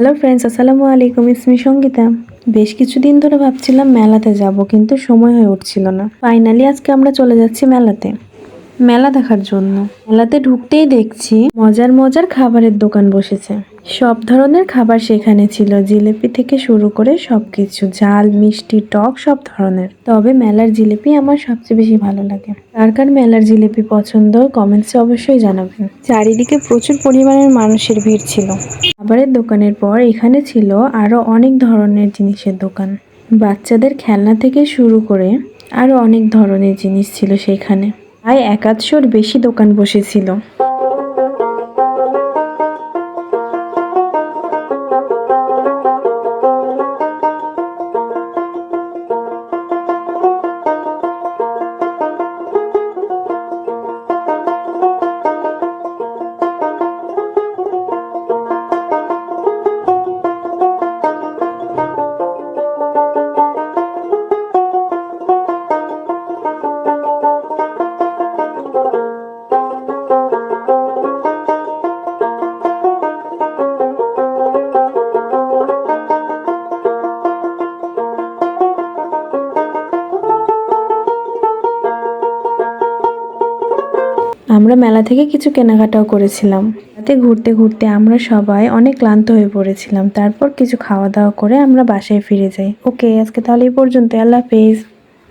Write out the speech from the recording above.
Hello friends, আসসালামু আলাইকুম ইসমি সঙ্গীতা। বেশ কিছুদিন ধরে ভাবছিলাম মেলাতে যাব, কিন্তু সময় হয়ে উঠছিল না। ফাইনালি আজকে আমরা চলে যাচ্ছি মেলাতে। মেলা দেখার জন্য। মেলাতে ঢুকতেই দেখছি মজার মজার খাবারের দোকান বসেছে। সব ধরনের খাবার সেখানে ছিল, জিলিপি থেকে শুরু করে সবকিছু, ঝাল, মিষ্টি, টক সব ধরনের। তবে মেলার জিলিপি আমার সবচেয়ে বেশি ভালো লাগে। কার কার মেলার জিলিপি পছন্দ কমেন্টসে অবশ্যই জানাবেন। চারিদিকে প্রচুর পরিমাণের মানুষের ভিড় ছিল। খাবারের দোকানের পর এখানে ছিল আরও অনেক ধরনের জিনিসের দোকান। বাচ্চাদের খেলনা থেকে শুরু করে আরও অনেক ধরনের জিনিস ছিল সেখানে। প্রায় একাদশোর বেশি দোকান বসেছিল। আমরা মেলা থেকে কিছু কেনাকাটাও করেছিলাম। রাতে ঘুরতে ঘুরতে আমরা সবাই অনেক ক্লান্ত হয়ে পড়েছিলাম। তারপর কিছু খাওয়া দাওয়া করে আমরা বাসায় ফিরে যাই। ওকে, আজকে তাহলে এই পর্যন্ত আল্লাহ হাফেজ।